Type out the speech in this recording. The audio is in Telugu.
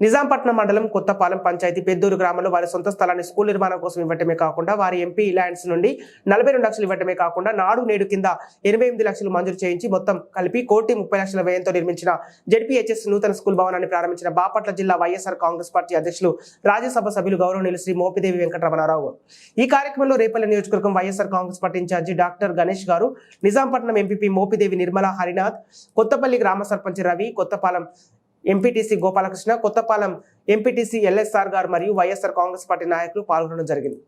నిజాంపట్నం మండలం కొత్తపాలెం పంచాయతీ పెద్దూరు గ్రామంలో వారి సొంత స్థలాన్ని స్కూల్ నిర్మాణం కోసం ఇవ్వటమే కాకుండా వారి ఎంపీ ల్యాండ్స్ నుండి నలభై రెండు లక్షలు ఇవ్వటమే కాకుండా నాడు నేడు కింద ఎనభై ఎనిమిది లక్షలు మంజూరు చేయించి మొత్తం కలిపి కోటి ముప్పై లక్షల వ్యయంతో నిర్మించిన జడ్పీహెచ్ఎస్ నూతన స్కూల్ భవనాన్ని ప్రారంభించిన బాపట్ల జిల్లా వైఎస్ఆర్ కాంగ్రెస్ పార్టీ అధ్యక్షులు రాజ్యసభ సభ్యులు గౌరవనీయులు శ్రీ మోపిదేవి వెంకటరమణారావు. ఈ కార్యక్రమంలో రేపల్లి నియోజకవర్గం YSR Congress party incharge doctor Ganesh garu Nizampatnam MPP Mopidevi Nirmala Harinath Kothapalli గ్రామ sarpanch Ravi Kothapalem MPTC Gopalakrishna Kothapalem MPTC LSR garu మరియు వైఎస్ఆర్ కాంగ్రెస్ పార్టీ నాయకులు పాల్గొనడం జరిగింది.